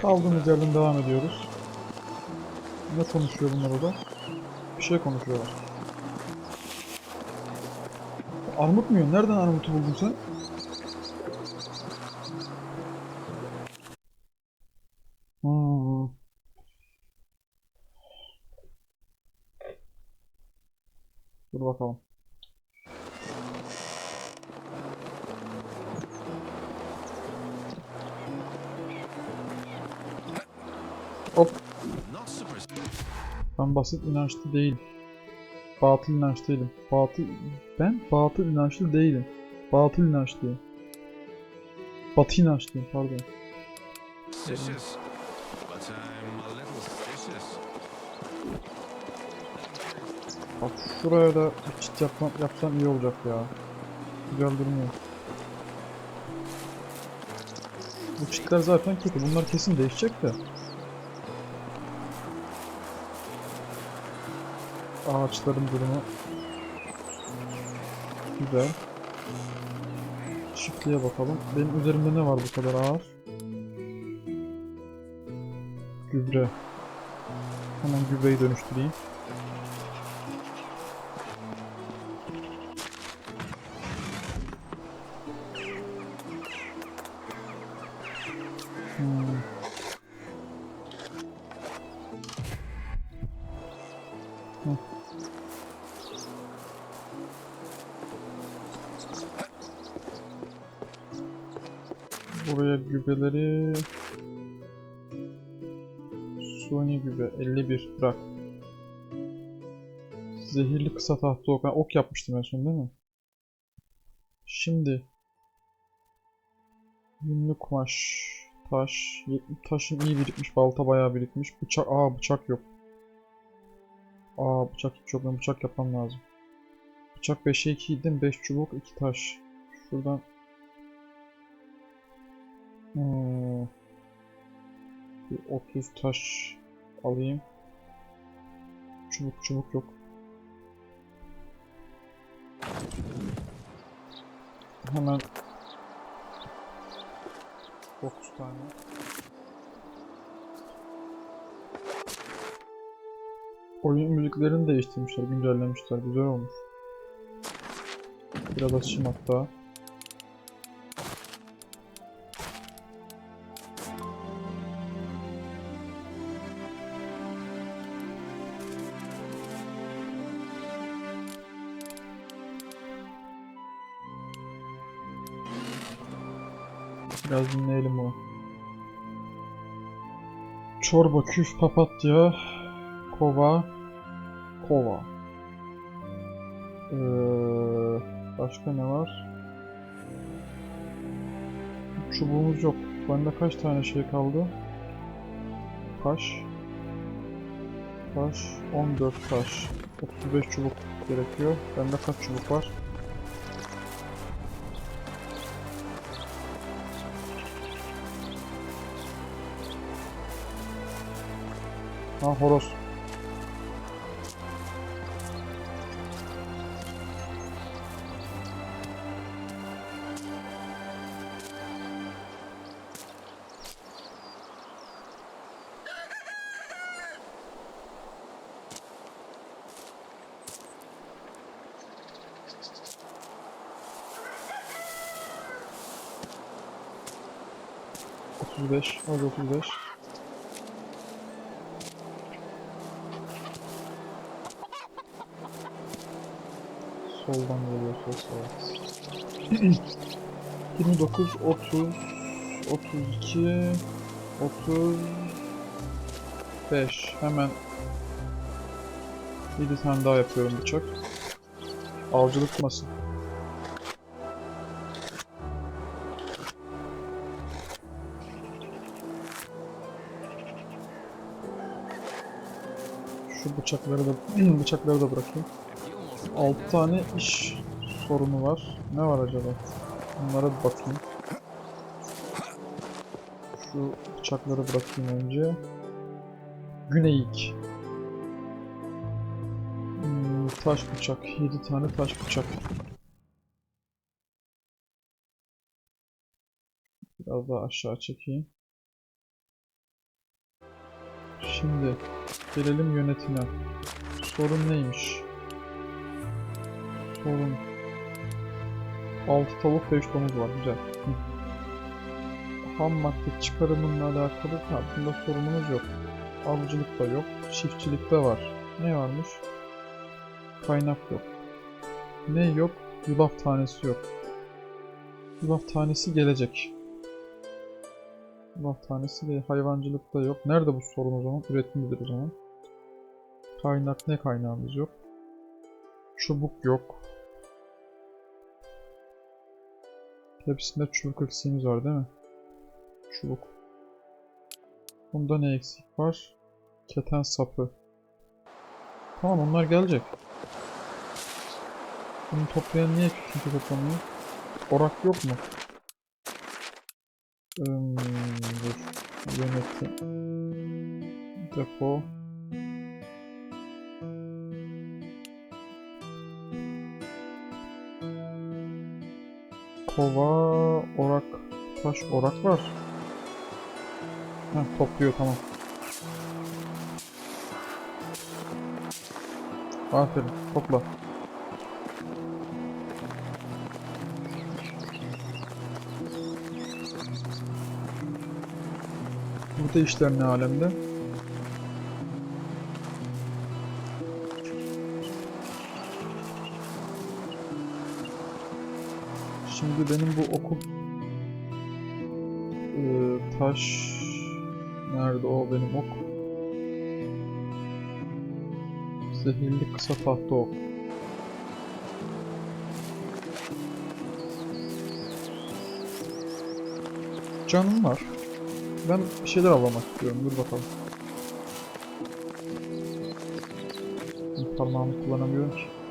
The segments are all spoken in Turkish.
Kaldığımız yerden devam ediyoruz. Ne konuşuyor bunlar orada? Bir şey konuşuyorlar. Armut mu yiyorsun? Nereden armutu buldun sen? Hmm. Dur bakalım. Ben basit inançlı değilim. Batıl inanç değilim. Batıl... Ben batıl inançlı değilim. Batıl inançlıyım. Batı inançlıyım pardon. Suspicious, but I'm a little suspicious. Bak şuraya da bir çit yapma, yapsam iyi olacak ya. Güzel durmuyor. Bu çitler zaten kötü. Bunlar kesin değişecek de. Ağaçların durumu güzel. Çiftliğe bakalım. Benim üzerimde ne var bu kadar ağır? Gübre. Hemen gübreyi dönüştüreyim. Buraya gübreleri suni gübre 51 bırak. Zehirli kısa tahta ok. Ben ok yapmıştım en son değil mi? Şimdi Yünlü kumaş, taş, taşın iyi birikmiş, balta bayağı birikmiş. Bıçak, aa bıçak yok. Aa bıçak hiç yok, ben bıçak yapmam lazım. Bıçak 5'e 2 idim, 5 çubuk, 2 taş. Şuradan... Hmm. Bir 30 taş alayım. Çubuk çubuk yok. Hemen 9 tane. Oyun müziklerini değiştirmişler, güncellemişler. Güzel olmuş. Biraz açayım hatta. Biraz dinleyelim bunu. Çorba, küf, papatya, kova, kova. Ee, başka ne var? Çubuğumuz yok. Bende kaç tane şey kaldı? Taş. Taş. 14 taş. 35 çubuk gerekiyor. Bende kaç çubuk var? Ha horoz. Otuz beş, hadi otuz beş. Soldan geliyor ses evet. 29, 30, 32, 35. Hemen 7 tane daha yapıyorum bıçak. Avcılık masın. Şu bıçakları da bıçakları da bırakayım. 6 tane iş sorunu var. Ne var acaba? Bunlara bir bakayım. Şu bıçakları bırakayım önce. Güneyik. Hmm, taş bıçak. 7 tane taş bıçak. Biraz daha aşağı çekeyim. Şimdi gelelim yönetime. Sorun neymiş? Sorun 6 tavuk 5 domuz var güzel. Hı. Ham madde çıkarımınla alakalı hakkında sorunumuz yok. Avcılıkta yok, çiftçilikte var. Ne varmış? Kaynak yok. Ne yok? Yulaf tanesi yok. Yulaf tanesi gelecek. Yulaf tanesi de hayvancılıkta yok. Nerede bu sorun o zaman? Üretimidir o zaman. Kaynak ne kaynağımız yok. Çubuk yok. Hepsinde çubuk eksiğimiz var değil mi? Çubuk. Bunda ne eksik var? Keten sapı. Tamam onlar gelecek. Bunu toplayan niye kimse toplamıyor? Orak yok mu? Hmm, dur. Yönetim. Depo. Kova, orak, taş, orak var. Heh, topluyor tamam. Aferin, topla. Burada işler ne alemde? Şimdi benim bu okul Ee, taş nerede o benim ok? Zehirli kısa tahta ok. Canım var. Ben bir şeyler avlamak istiyorum. Dur bakalım. Parmağımı kullanamıyorum ki.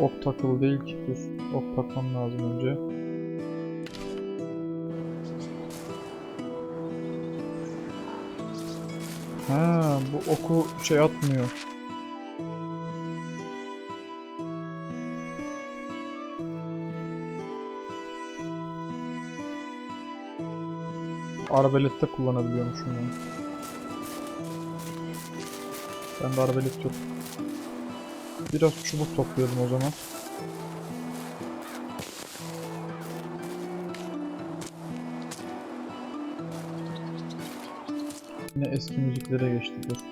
Ok takılı değil ki. Dur. Ok takmam lazım önce. Ha, bu oku şey atmıyor. Arbelette kullanabiliyormuşum yani. Ben de arbelet yok. Biraz çubuk toplayalım o zaman. Yine eski müziklere geçtik.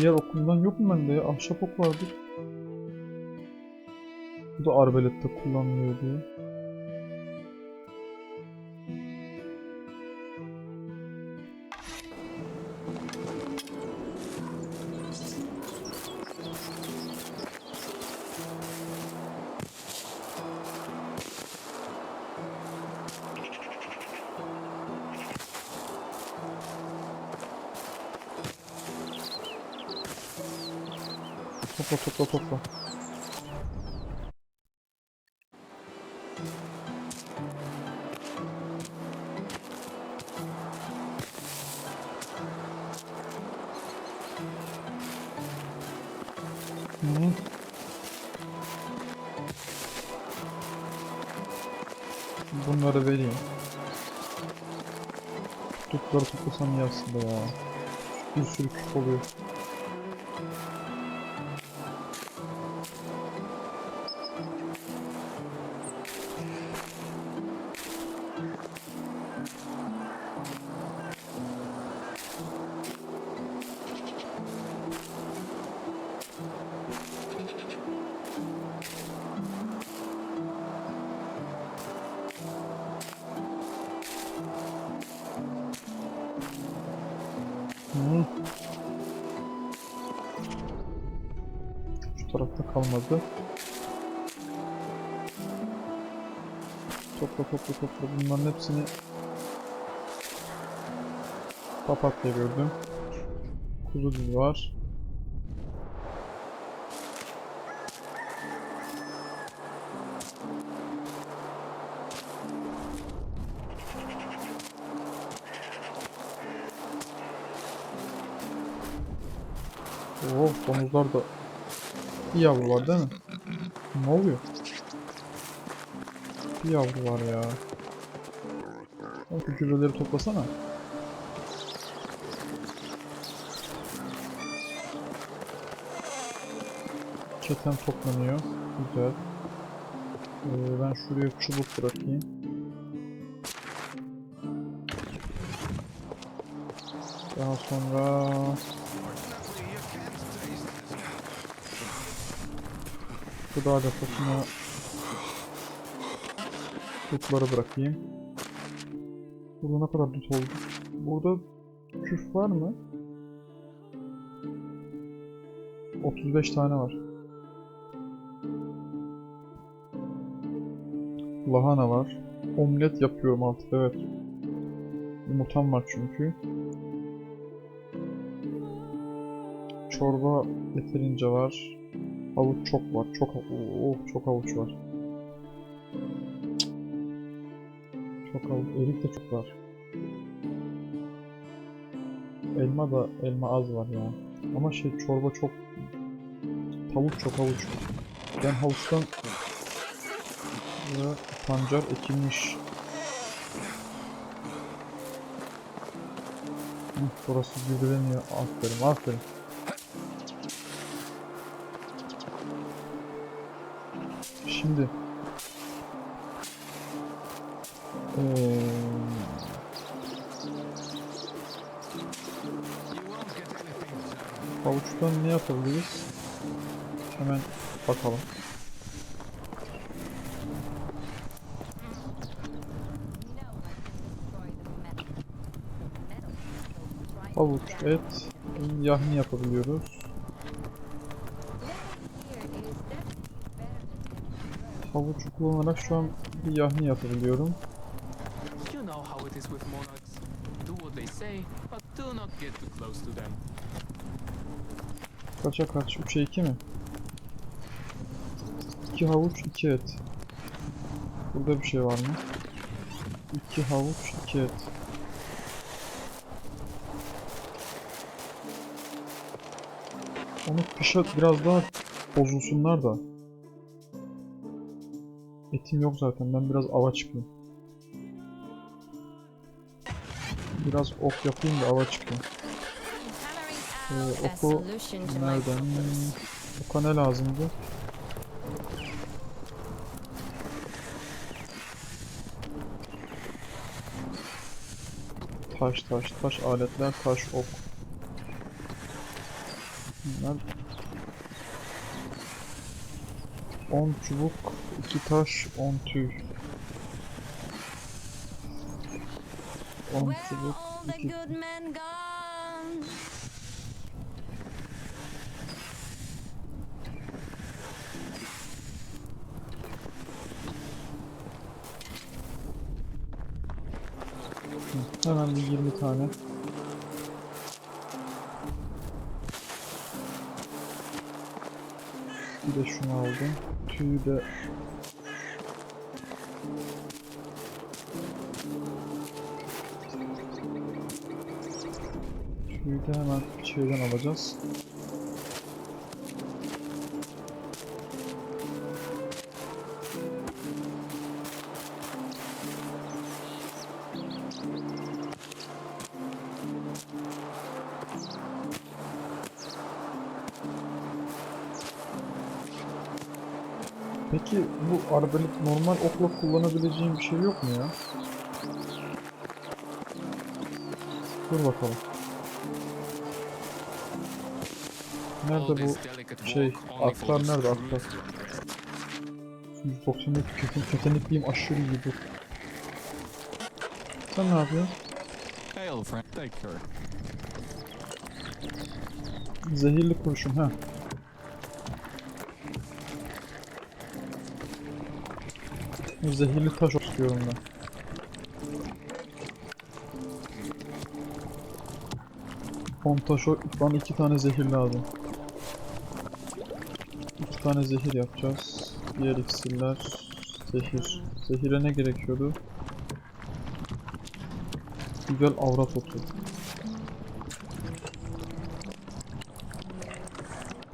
Diğer okumdan yok mu bende ya? Ahşap ok vardır. Bu da arbelette kullanılıyor diyor. Topla. Bunları vereyim. Tutları toplasam iyi aslında ya. Bir sürü küp oluyor. tarafta kalmadı. Topla topla topla bunların hepsini papatya gördüm. Kuzu düz var. Oh domuzlar da bir yavru var değil mi? Ne oluyor? Bir yavru var ya. Oğlum şu toplasana. Keten toplanıyor. Güzel. Ee, ben şuraya çubuk bırakayım. Daha sonra this. gıda deposuna dutları bırakayım. Burada ne kadar dut oldu? Burada küf var mı? 35 tane var. Lahana var. Omlet yapıyorum artık evet. Yumurtam var çünkü. Çorba yeterince var. Havuç çok var. Çok Oo, çok havuç var. Çok havuç. Erik de çok var. Elma da elma az var ya. Ama şey çorba çok tavuk çok havuç. Ben havuçtan ve pancar ekilmiş. Hı, burası gübreleniyor. Aferin aferin. Şimdi done. havuçtan ne yapabiliriz? Hemen bakalım. Havuç, et, yahni yapabiliyoruz. Havucu kullanarak şu an bir yahni yapabiliyorum. You know how it is with monarchs. Do what they say, but do not get too close to them. Kaça kaç? 3'e 2 mi? 2 havuç, 2 et. Burada bir şey var mı? 2 havuç, 2 et. Onu kışa biraz daha bozulsunlar da. Etim yok zaten. Ben biraz ava çıkayım. Biraz ok yapayım da ava çıkayım. Ee, oku nereden? Oka ne lazımdı? Taş taş taş aletler taş ok. Bunlar 10 çubuk, 2 taş, 10 tüy. 10 Where çubuk, all the 2 good men gone? Hemen bir 20 tane. De şunu aldım. Tüyü de Tüyü de hemen şeyden alacağız. Peki bu arbelet normal okla kullanabileceğim bir şey yok mu ya? Dur bakalım. Nerede bu şey, atlar nerede, atlar? to rest. 192 keten, ketenekliyim aşırı iyi dur. Sen ne yapıyorsun? Hail, friend. Take care. Zehirli kurşun ha. Zehirli taş istiyorum ben. On taş bana iki tane zehir lazım. İki tane zehir yapacağız. Diğer iksirler zehir. Zehire ne gerekiyordu? Güzel avrat otu.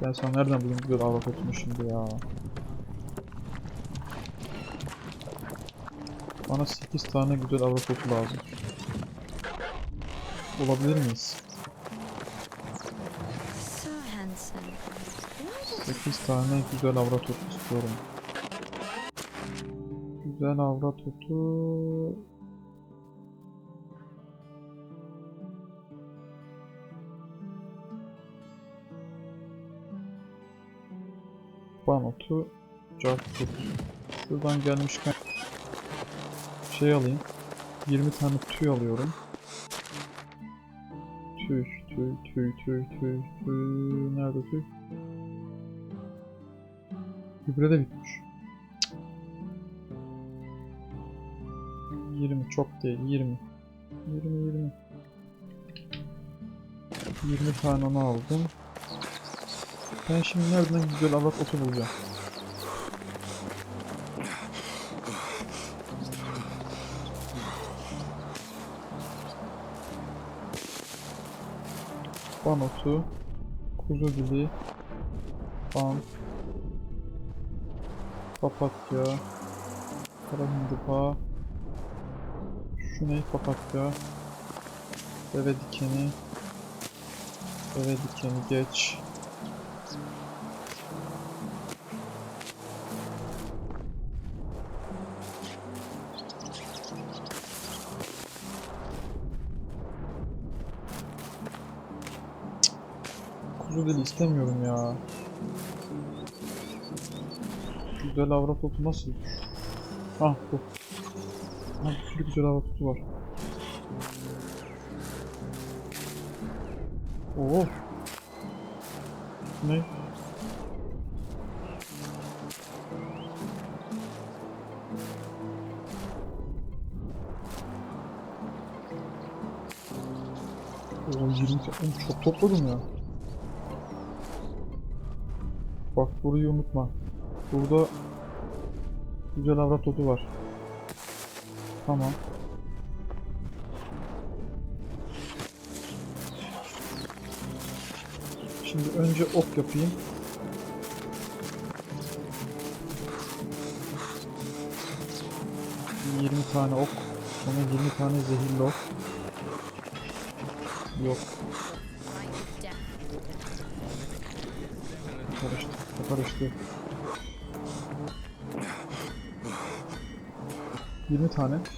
Ben sana nereden bulayım güzel avrat otunu şimdi ya. Bana 8 tane güzel avrat otu lazım. Bulabilir miyiz? So handsome. Why does 8 tane güzel avrat otu istiyorum. Güzel avrat otu... Ban otu, cartut. Şuradan gelmişken şey alayım. 20 tane tüy alıyorum. Tüy, tüy, tüy, tüy, tüy, tüy. Nerede tüy? Gübre de bitmiş. Cık. 20 çok değil 20. 20 20. 20 tane onu aldım. Ben şimdi nereden güzel avrat otu bulacağım? Ban otu, kuzu dili, ban, papatya, kara hindiba, şu ne papatya, deve dikeni, deve dikeni geç. Kuzu dili istemiyorum ya. Güzel avrat otu nasıl? Ah bu. Ha, bir sürü güzel avrat otu var. Oo. Ne? Oo 20 ta- Oğlum çok topladım ya. Bak burayı unutma. Burada güzel avrat otu var. Tamam. Şimdi önce ok yapayım. 20 tane ok. Sonra 20 tane zehirli ok. Yok. İn our settlement.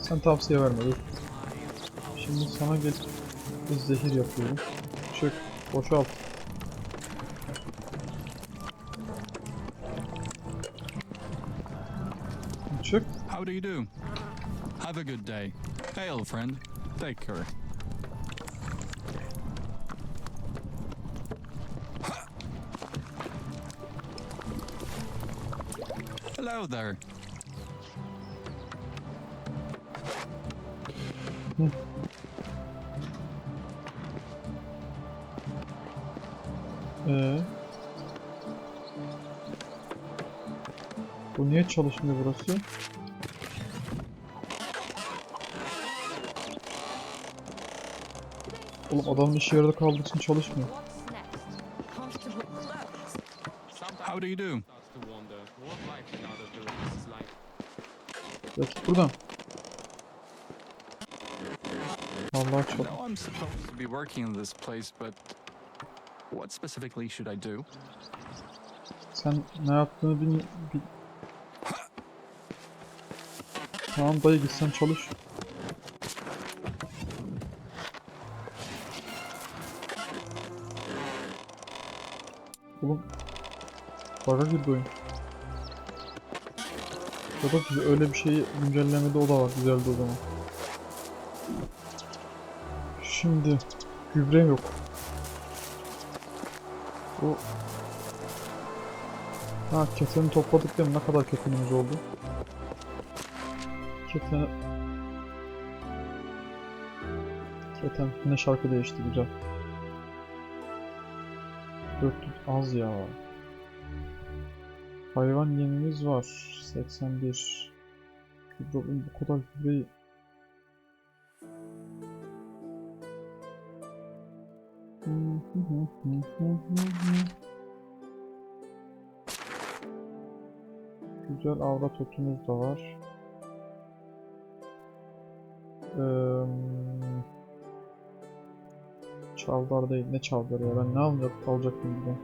Sen tavsiye verme dur. Şimdi sana gel zehir yapıyorum. Çık. Boşalt. Çık. How do you do? Have a good day. Hail, friend. Take care. Hello there. Ee. Bu niye çalışmıyor burası? Oğlum adamın işi yarıda kaldığı için çalışmıyor. How do you do? Ya buradan. Allah I çok. I'm supposed to be working in this place, but what specifically should I do? Sen ne yaptığını bil... bil- Tamam dayı git sen çalış. Oğlum Bug'a girdi oyun. Ya da öyle bir şeyi güncellemede o da var güzeldi o zaman. Şimdi gübre yok. O Ha keteni topladık değil mi? Ne kadar ketenimiz oldu? Keten... Keten yine şarkı değişti güzel. 400 az ya. Hayvan yemimiz var. 81. Gübre, bu kadar gübreyi Güzel avrat otumuz da var. Ee, Çavdar değil. Ne çavdarı ya? Ben ne alacak, alacaktım buradan?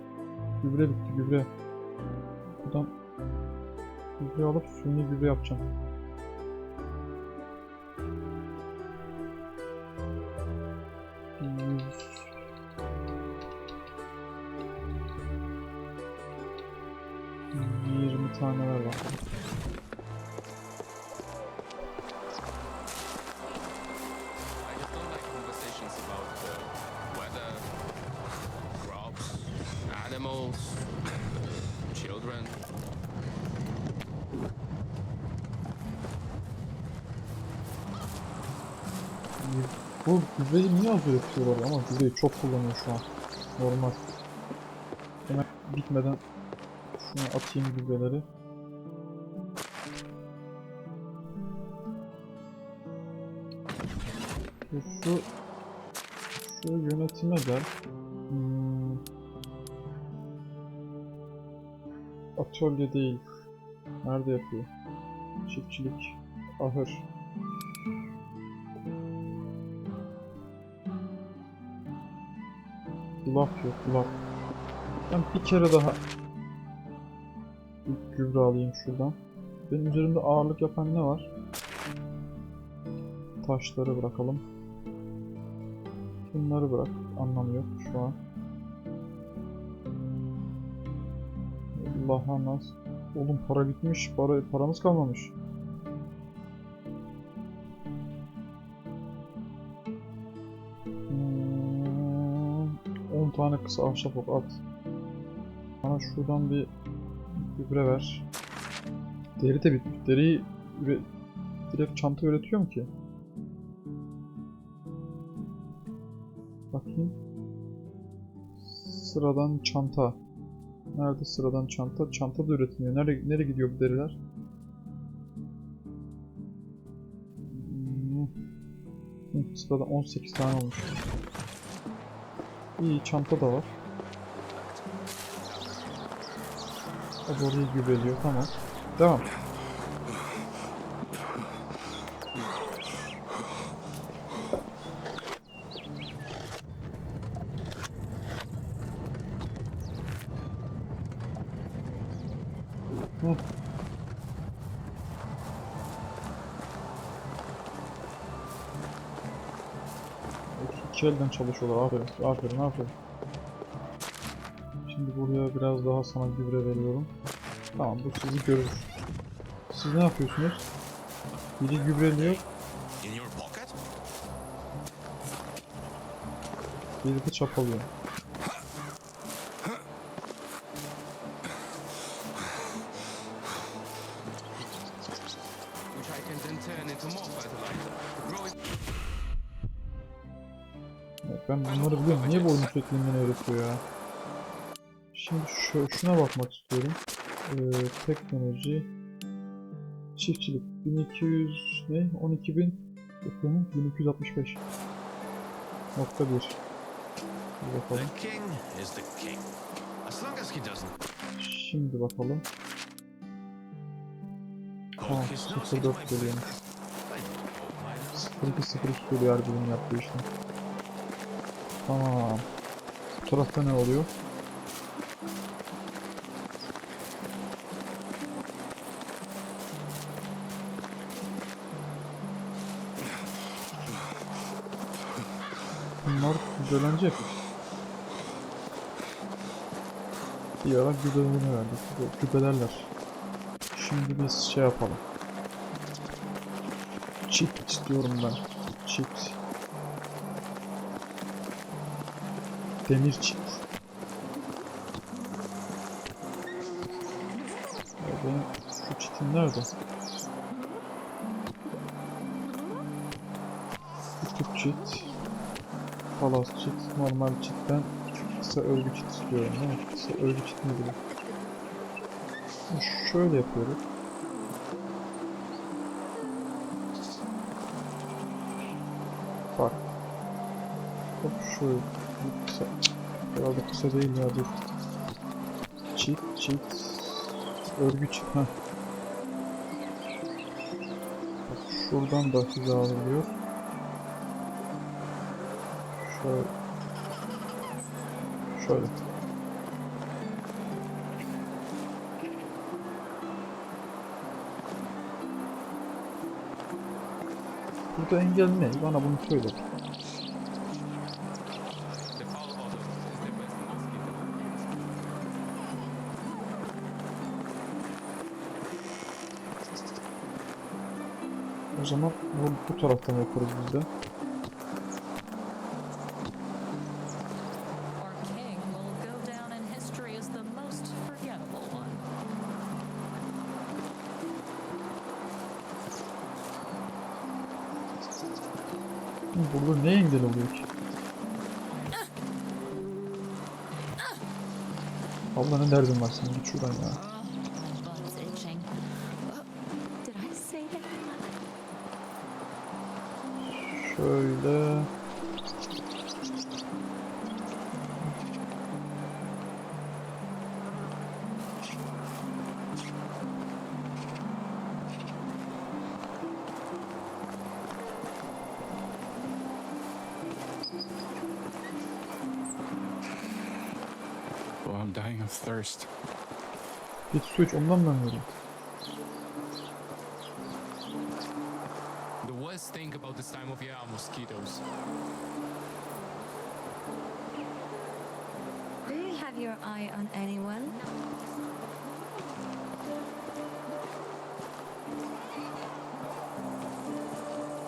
Gübre bitti, gübre. Buradan gübre alıp suni gübre yapacağım. Gübreyi çok kullanıyor şu an. Normal. Hemen bitmeden şunu atayım gübreleri. Şu şu yönetime gel. Hmm. Atölye değil. Nerede yapıyor? Çiftçilik. Ahır. Laf yok laf. Ben bir kere daha bir gübre alayım şuradan. Benim üzerimde ağırlık yapan ne var? Taşları bırakalım. Bunları bırak. Anlamı yok şu an. Lahana. Oğlum para gitmiş. Para, paramız kalmamış. Tane kısa ahşap ok at. Bana şuradan bir gübre ver. Deri de bitmiş. Deriyi üre- direkt çanta üretiyor mu ki? Bakayım. Sıradan çanta. Nerede sıradan çanta? Çanta da üretiliyor. Nereye, nereye gidiyor bu deriler? Hmm. Hı, Sıradan 18 tane olmuş. İyi çanta da var. Da orayı gübreliyor tamam. Devam. İki elden çalışıyorlar. Aferin, aferin, aferin. Şimdi buraya biraz daha sana gübre veriyorum. Tamam, bu sizi görür. Siz ne yapıyorsunuz? Biri gübreliyor, biri de çapalıyor. Bana öğretiyor ya? Şimdi şu, şuna bakmak istiyorum. Ee, teknoloji çiftçilik 1200 ne? 12000 efendim 1265 nokta 1 Bir bakalım. Şimdi bakalım. İnto 04 my geliyormuş. business. I don't know my 0202 geliyor her birinin yaptığı işlem. Tamam. Bu tarafta ne oluyor? Bunlar güzelenecek. Bir ara gübelerini verdik. Gü- Gübelerler. Şimdi biz şey yapalım. Çift istiyorum ben. Çift. Demir çift. Ya benim şu çitim nerede? Küçük çift. Palas çift. Normal çiftten kısa örgü çift istiyorum? Kısa örgü çift mi gibi? Şöyle yapıyoruz. Bir kısa. Herhalde kısa değil ya dur. Çift çift. Örgü çift. Heh. Şuradan da hiza alıyor. Şöyle. Şöyle. Burada engel ne? Bana bunu söyle. O zaman bu, bu taraftan yaparız biz de. Burada ne engel oluyor ki? Abla ne derdin var senin? Git şuradan ya. I'm dying of thirst. Git su iç ondan ben vereyim. The worst thing about this time of year are mosquitoes. Do you have your eye on anyone?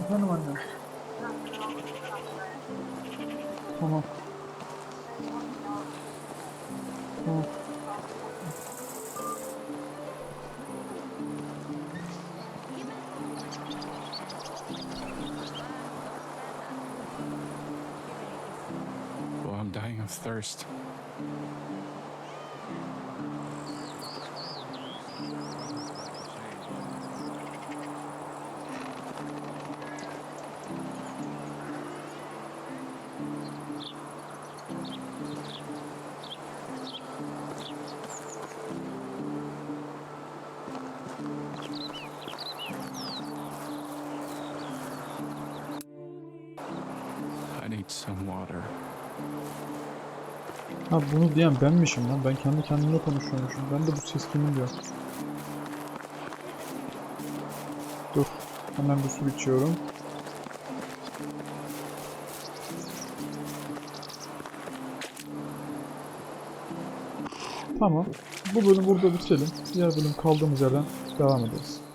Efendim anne. I need some water. Ha bunu diyen benmişim lan. Ben kendi kendimle konuşuyormuşum. Ben de bu ses kimin diyor. Dur. Hemen bir su içiyorum. Tamam. Bu bölüm burada bitirelim. Diğer bölüm kaldığımız yerden devam ederiz.